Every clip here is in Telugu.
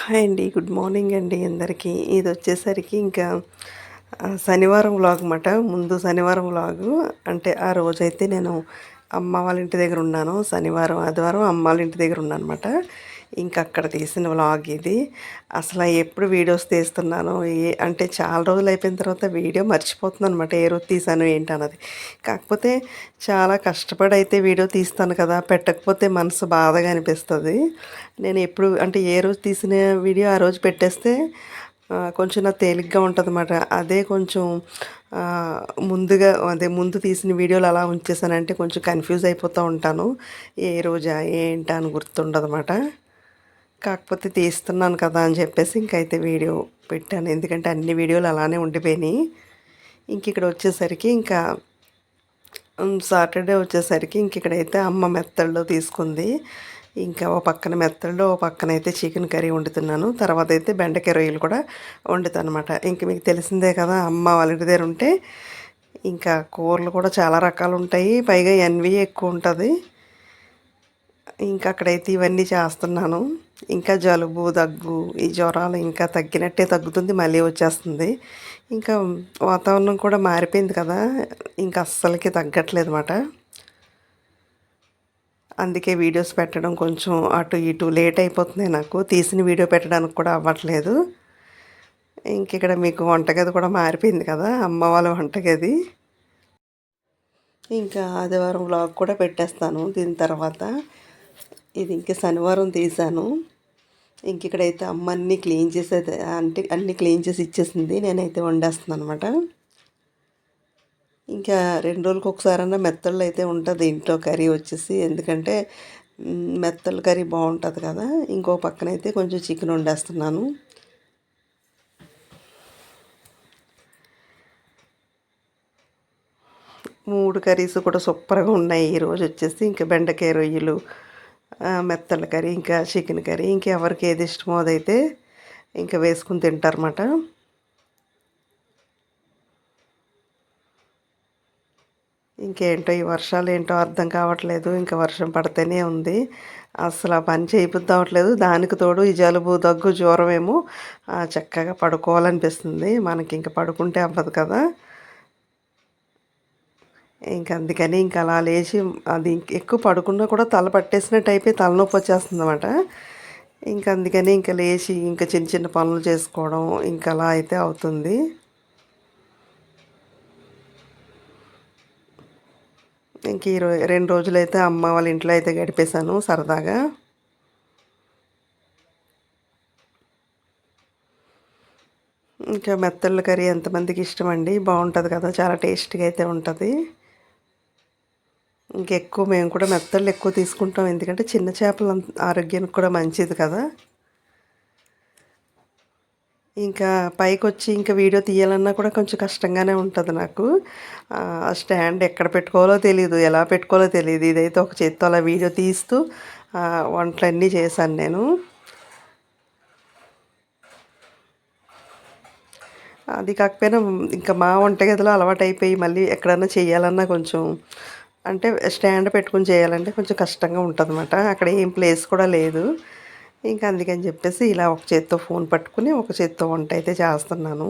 హాయ్ అండి గుడ్ మార్నింగ్ అండి అందరికీ. ఇది వచ్చేసరికి ఇంకా శనివారం వ్లాగ్ అన్నమాట. ముందు శనివారం వ్లాగు. అంటే ఆ రోజైతే నేను అమ్మ వాళ్ళ ఇంటి దగ్గర ఉన్నాను. శనివారం ఆదివారం అమ్మ వాళ్ళ ఇంటి దగ్గర ఉన్నాను అనమాట ఇంకా అక్కడ తీసిన వ్లాగ్ ఇది. అసలు ఎప్పుడు వీడియోస్ తీస్తున్నాను ఏ అంటే చాలా రోజులు అయిపోయిన తర్వాత వీడియో మర్చిపోతున్నాను అనమాట ఏ రోజు తీసాను ఏంటి అన్నది. కాకపోతే చాలా కష్టపడి అయితే వీడియో తీస్తాను కదా. పెట్టకపోతే మనసు బాధగా అనిపిస్తుంది. నేను ఎప్పుడు అంటే ఏ రోజు తీసిన వీడియో ఆ రోజు పెట్టేస్తే కొంచెం నాకు తేలిగ్గా ఉంటుంది అన్నమాట అదే కొంచెం ముందుగా అదే ముందు తీసిన వీడియోలు అలా ఉంచేసానంటే కొంచెం కన్ఫ్యూజ్ అయిపోతూ ఉంటాను. ఏ రోజా ఏంటా అని గుర్తుండదన్నమాట. కాకపోతే తీస్తున్నాను కదా అని చెప్పేసి ఇంకైతే వీడియో పెట్టాను. ఎందుకంటే అన్ని వీడియోలు అలానే ఉండిపోయినాయి. ఇంక ఇక్కడ వచ్చేసరికి ఇంకా సాటర్డే వచ్చేసరికి ఇంక ఇక్కడైతే అమ్మ మెత్తళ్ళు తీసుకుంది. ఇంకా ఓ పక్కన మెత్తళ్ళు ఓ పక్కన అయితే చికెన్ కర్రీ వండుతున్నాను. తర్వాత అయితే బెండకాయ రొయ్యలు కూడా వండుతాను అనమాట ఇంక మీకు తెలిసిందే కదా అమ్మ వాళ్ళ ఇంటి దగ్గర ఉంటే ఇంకా కూరలు కూడా చాలా రకాలు ఉంటాయి. పైగా ఎన్వి ఎక్కువ ఉంటుంది. ఇంకా అక్కడైతే ఇవన్నీ చేస్తున్నాను. ఇంకా జలుబు దగ్గు ఈ జ్వరాలు ఇంకా తగ్గినట్టే తగ్గుతుంది మళ్ళీ వచ్చేస్తుంది. ఇంకా వాతావరణం కూడా మారిపోయింది కదా ఇంకా అస్సలకి తగ్గట్లేదు అన్నమాట అందుకే వీడియోస్ పెట్టడం కొంచెం అటు ఇటు లేట్ అయిపోతుంది నాకు. తీసిన వీడియో పెట్టడానికి కూడా అవ్వట్లేదు. ఇంక ఇక్కడ మీకు వంటగది కూడా మారిపోయింది కదా అమ్మ వాళ్ళ వంటగది. ఇంకా ఆదివారం వ్లాగ్ కూడా పెట్టేస్తాను దీని తర్వాత. ఇది ఇంక శనివారం తీసాను ఇంక ఇక్కడైతే అమ్మ అన్నీ క్లీన్ చేసేది అంటే అన్నీ క్లీన్ చేసి ఇచ్చేసింది. నేనైతే వండేస్తున్నాను అనమాట ఇంకా రెండు రోజులకు ఒకసారన్నా మెత్తళ్ళు అయితే ఉంటుంది ఇంట్లో కర్రీ వచ్చేసి. ఎందుకంటే మెత్తల కర్రీ బాగుంటుంది కదా. ఇంకో పక్కన అయితే కొంచెం చికెన్ వండేస్తున్నాను. మూడు కర్రీస్ కూడా సూపర్గా ఉన్నాయి. ఈరోజు వచ్చేసి ఇంకా బెండకాయ రొయ్యలు మెత్తల కర్రీ ఇంకా చికెన్ కర్రీ ఇంకెవరికి ఏది ఇష్టమో అదైతే ఇంకా వేసుకుని తింటారన్నమాట. ఇంకేంటో ఈ వర్షాలు ఏంటో అర్థం కావట్లేదు ఇంకా వర్షం పడితేనే ఉంది. అసలు ఆ పని చేయబుద్ధి అవ్వట్లేదు దానికి తోడు ఈ జలుబు దగ్గు జ్వరం ఏమో చక్కగా పడుకోవాలనిపిస్తుంది. మనకి ఇంకా పడుకుంటే అవ్వదు కదా. ఇంక అందుకని ఇంక అలా లేచి అది ఎక్కువ పడుకున్నా కూడా తల పట్టేసినట్టు అయిపోయి తలనొప్పి వచ్చేస్తుంది అనమాట ఇంకా అందుకని ఇంకా లేచి ఇంకా చిన్న చిన్న పనులు చేసుకోవడం ఇంకా అలా అయితే అవుతుంది. ఇంక ఈ రెండు రోజులైతే అమ్మ వాళ్ళ ఇంట్లో అయితే గడిపేశాను సరదాగా. ఇంకా మెత్తళ్ళ కర్రీ ఎంతమందికి ఇష్టం అండి బాగుంటుంది కదా చాలా టేస్ట్గా అయితే ఉంటుంది. ఇంకెక్కువ మేము కూడా మెత్తళ్ళు ఎక్కువ తీసుకుంటాం. ఎందుకంటే చిన్న చేపలు అంత- ఆరోగ్యానికి కూడా మంచిది కదా. ఇంకా పైకి వచ్చి ఇంకా వీడియో తీయాలన్నా కూడా కొంచెం కష్టంగానే ఉంటుంది నాకు. ఆ స్టాండ్ ఎక్కడ పెట్టుకోవాలో తెలియదు ఎలా పెట్టుకోవాలో తెలియదు ఇదైతే ఒక చేత్తో అలా వీడియో తీస్తూ వంటలన్నీ చేశాను నేను. అది కాకపోయినా ఇంకా మా వంటగదిలో అలవాటు అయిపోయి మళ్ళీ ఎక్కడన్నా చేయాలన్నా కొంచెం అంటే స్టాండ్ పెట్టుకుని చేయాలంటే కొంచెం కష్టంగా ఉంటుంది అనమాట అక్కడ ఏం ప్లేస్ కూడా లేదు. ఇంకా అందుకని చెప్పేసి ఇలా ఒక చేత్తో ఫోన్ పట్టుకుని ఒక చేత్తో వంట అయితే చేస్తున్నాను.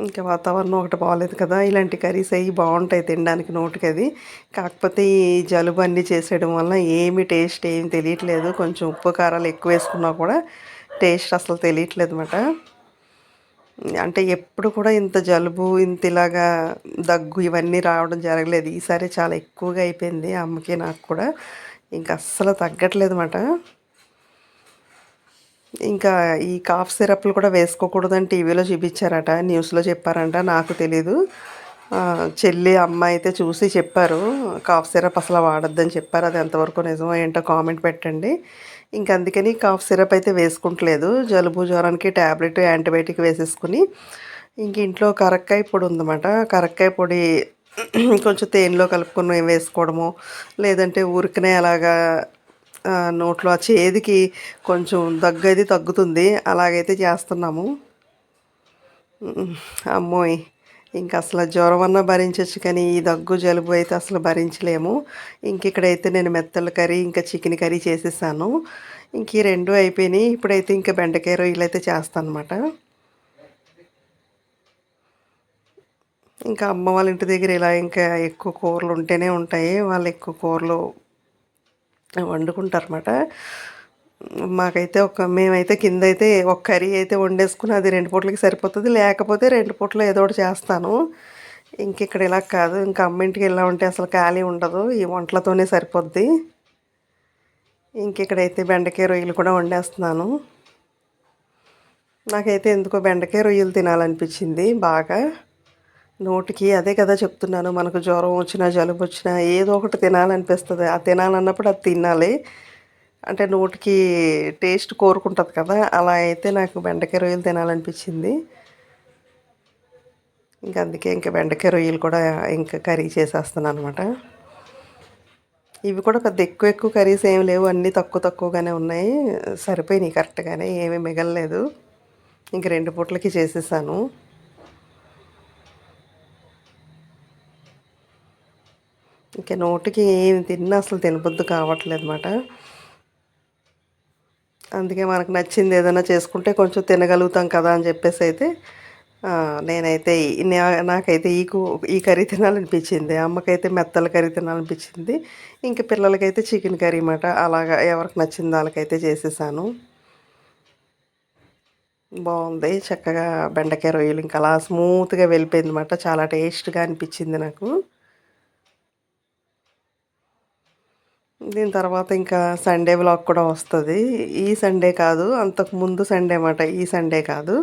ఇంకా వాతావరణం ఒకటి బాగాలేదు కదా ఇలాంటి కర్రీస్ అవి బాగుంటాయి తినడానికి నోటికి అది కాకపోతే ఈ జలుబు అన్నీ చేసేయడం వల్ల ఏమి టేస్ట్ ఏం తెలియట్లేదు. కొంచెం ఉప్పు కారాలు ఎక్కువ వేసుకున్నా కూడా టేస్ట్ అసలు తెలియట్లేదు అనమాట అంటే ఎప్పుడు కూడా ఇంత జలుబు ఇంత ఇలాగా దగ్గు ఇవన్నీ రావడం జరగలేదు. ఈసారి చాలా ఎక్కువగా అయిపోయింది అమ్మకి నాకు కూడా. ఇంకా అస్సలు తగ్గట్లేదు అనమాట ఇంకా ఈ కాఫ్ సిరప్లు కూడా వేసుకోకూడదని టీవీలో చూపించారట న్యూస్లో చెప్పారంట నాకు తెలీదు. చెల్లి అమ్మ అయితే చూసి చెప్పారు కాఫ్ సిరప్ అసలు వాడొద్దని చెప్పారు అది ఎంతవరకు నిజమో ఏంటో కామెంట్ పెట్టండి. ఇంక అందుకని కాఫ్ సిరప్ అయితే వేసుకుంటలేదు. జలుబు జ్వరానికి ట్యాబ్లెట్ యాంటీబయాటిక్ వేసేసుకుని ఇంక ఇంట్లో కరక్కాయ పొడి ఉందన్నమాట. కరక్కాయ పొడి కొంచెం తేనెలో కలుపుకొని వేసుకోవడము లేదంటే ఊరికనే అలాగా నోట్లో ఆ చేదికి కొంచెం దగ్గు అది తగ్గుతుంది. అలాగైతే చేస్తున్నాము. అమ్మోయ్. ఇంకా అసలు జ్వరం అన్నా భరించవచ్చు కానీ ఈ దగ్గు జలుబు అయితే అసలు భరించలేము. ఇంక ఇక్కడైతే నేను మెత్తల కర్రీ ఇంకా చికెన్ కర్రీ చేసేసాను. ఇంక ఈ రెండు అయిపోయినాయి. ఇప్పుడైతే ఇంకా బెండకాయ రొయ్యలు అయితే చేస్తాను అనమాట ఇంకా అమ్మ వాళ్ళ ఇంటి దగ్గర ఇలా ఇంకా ఎక్కువ కూరలు ఉంటేనే ఉంటాయి. వాళ్ళు ఎక్కువ కూరలు వండుకుంటారన్నమాట. మాకైతే ఒక మేమైతే కింద అయితే ఒక కర్రీ అయితే వండేసుకుని అది రెండు పూటలకి సరిపోతుంది. లేకపోతే రెండు పూటలు ఏదో ఒకటి చేస్తాను. ఇంక ఇక్కడ ఇలా కాదు. ఇంకా అమ్మింటికి ఇలా ఉంటే అసలు ఖాళీ ఉండదు. ఈ వంటలతోనే సరిపోద్ది. ఇంక ఇక్కడైతే బెండకాయ రొయ్యలు కూడా వండేస్తున్నాను. నాకైతే ఎందుకో బెండకాయ రొయ్యలు తినాలనిపించింది బాగా. నోటికి అదే కదా చెప్తున్నాను. మనకు జ్వరం వచ్చినా జలుబు వచ్చినా ఏదో ఒకటి తినాలనిపిస్తుంది. ఆ తినాలన్నప్పుడు అది తినాలి. అంటే నోటికి టేస్ట్ కోరుకుంటుంది కదా అలా అయితే నాకు బెండకాయ రొయ్యలు తినాలనిపించింది. ఇంకా అందుకే ఇంకా బెండకాయ రొయ్యలు కూడా ఇంకా కర్రీ చేసేస్తాను అనమాట ఇవి కూడా పెద్ద ఎక్కువ ఎక్కువ కర్రీస్ ఏమి లేవు అన్నీ తక్కువ తక్కువగానే ఉన్నాయి. సరిపోయినాయి కరెక్ట్గానే ఏమీ మిగలలేదు. ఇంక రెండు పూట్లకి చేసేసాను. ఇంకా నోటికి ఏమి తిన్నా అసలు తినబుద్దు కావట్లేదు అనమాట అందుకే మనకు నచ్చింది ఏదైనా చేసుకుంటే కొంచెం తినగలుగుతాం కదా అని చెప్పేసి అయితే నేనైతే నాకైతే ఈ ఈ కర్రీ తినాలనిపించింది. అమ్మకైతే మెత్తల కర్రీ తినాలనిపించింది. ఇంక పిల్లలకైతే చికెన్ కర్రీ అన్నమాట. అలాగా ఎవరికి నచ్చింది వాళ్ళకైతే చేసేసాను. బాగుంది. చక్కగా బెండకాయ రొయ్యలు ఇంకా అలా స్మూత్గా వెళ్ళిపోయింది అనమాట చాలా టేస్ట్గా అనిపించింది నాకు. దీని తర్వాత ఇంకా సండే బ్లాగ్ కూడా వస్తుంది. ఈ సండే కాదు అంతకు ముందు సండే అన్నమాట. ఈ సండే కాదు.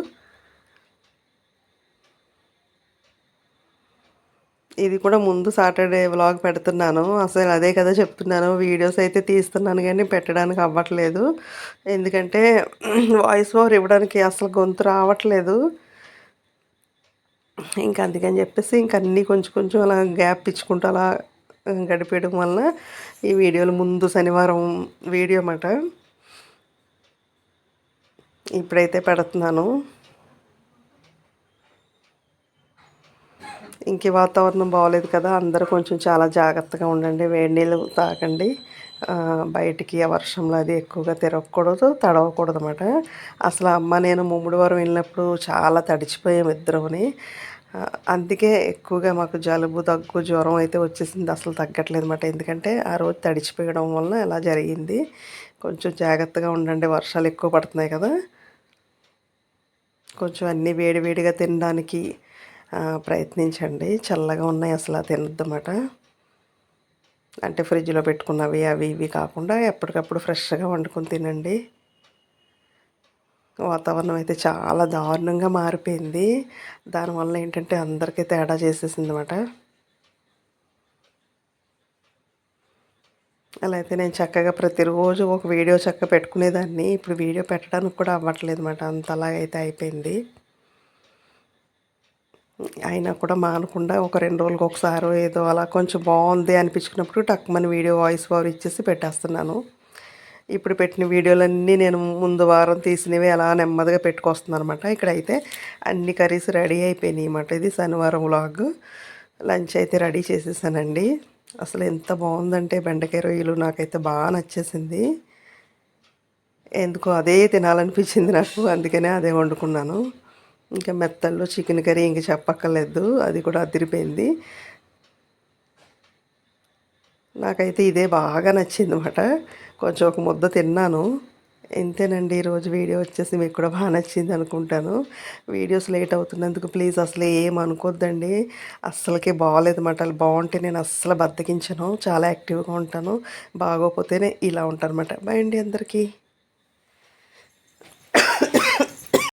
ఇది కూడా ముందు సాటర్డే వ్లాగ్ పెడుతున్నాను. అసలు అదే కదా చెప్తున్నాను. వీడియోస్ అయితే తీస్తున్నాను కానీ పెట్టడానికి అవ్వట్లేదు. ఎందుకంటే వాయిస్ ఓవర్ ఇవ్వడానికి అసలు గొంతు రావట్లేదు. ఇంకా అందుకని చెప్పేసి ఇంక అన్నీ కొంచెం కొంచెం అలా గ్యాప్ ఇచ్చుకుంటూ అలా గడిపేయడం వల్ల ఈ వీడియోలు ముందు శనివారం వీడియో అన్నమాట. ఇప్పుడైతే పెడుతున్నాను. ఇంక వాతావరణం బాగోలేదు కదా అందరూ కొంచెం చాలా జాగ్రత్తగా ఉండండి వేడి నీళ్ళు తాకండి బయటికి ఆ వర్షంలో అది ఎక్కువగా తిరగకూడదు తడవకూడదు అనమాట అసలు అమ్మ నేను ముమ్ముడి వారం వెళ్ళినప్పుడు చాలా తడిచిపోయాము ఇద్దరుని అందుకే ఎక్కువగా మాకు జలుబు దగ్గు జ్వరం అయితే వచ్చేసింది. అసలు తగ్గట్లేదు అనమాట ఎందుకంటే ఆ రోజు తడిచిపోయడం వల్ల ఇలా జరిగింది. కొంచెం జాగ్రత్తగా ఉండండి. వర్షాలు ఎక్కువ పడుతున్నాయి కదా. కొంచెం అన్నీ వేడివేడిగా తినడానికి ప్రయత్నించండి. చల్లగా ఉన్నాయి అసలు తినద్దన్నమాట అంటే ఫ్రిడ్జ్లో పెట్టుకున్నవి అవి ఇవి కాకుండా ఎప్పటికప్పుడు ఫ్రెష్గా వండుకొని తినండి. వాతావరణం అయితే చాలా దారుణంగా మారిపోయింది. దానివల్ల ఏంటంటే అందరికీ తేడా చేసేసింది అనమాట అలా అయితే నేను చక్కగా ప్రతిరోజు ఒక వీడియో చక్క పెట్టుకునేదాన్ని. ఇప్పుడు వీడియో పెట్టడానికి కూడా అవ్వట్లేదు అనమాట అంతలాగైతే అయిపోయింది. అయినా కూడా మానకుండా ఒక రెండు రోజులకు ఒకసారి ఏదో అలా కొంచెం బాగుంది అనిపించుకున్నప్పుడు టక్మని వీడియో వాయిస్ ఓవర్ ఇచ్చేసి పెట్టేస్తున్నాను. ఇప్పుడు పెట్టిన వీడియోలన్నీ నేను ముందు వారం తీసినవి అలా నెమ్మదిగా పెట్టుకొస్తున్నాను అనమాట ఇక్కడైతే అన్ని కర్రీస్ రెడీ అయిపోయినాయి అన్నమాట. ఇది శనివారం వ్లాగ్. లంచ్ అయితే రెడీ చేసేసానండి. అసలు ఎంత బాగుందంటే బెండకాయ రొయ్యలు నాకైతే బాగా నచ్చేసింది. ఎందుకో అదే తినాలనిపించింది నాకు అందుకనే అదే వండుకున్నాను. ఇంకా మెత్తల్లో చికెన్ కర్రీ ఇంక చెప్పక్కర్లేదు అది కూడా అదిరిపోయింది. నాకైతే ఇదే బాగా నచ్చింది అనమాట కొంచెం ఒక ముద్ద తిన్నాను. ఇంతేనండి ఈరోజు వీడియో వచ్చేసి మీకు కూడా బాగా నచ్చింది అనుకుంటాను. వీడియోస్ లేట్ అవుతున్నందుకు ప్లీజ్ అసలు ఏం అస్సలకి అస్సలకే బాగాలేదు అనమాట బాగుంటే నేను అస్సలు బద్దకించను. చాలా యాక్టివ్గా ఉంటాను. బాగోపోతేనే ఇలా ఉంటానమాట బాయ్ అండి అందరికీ.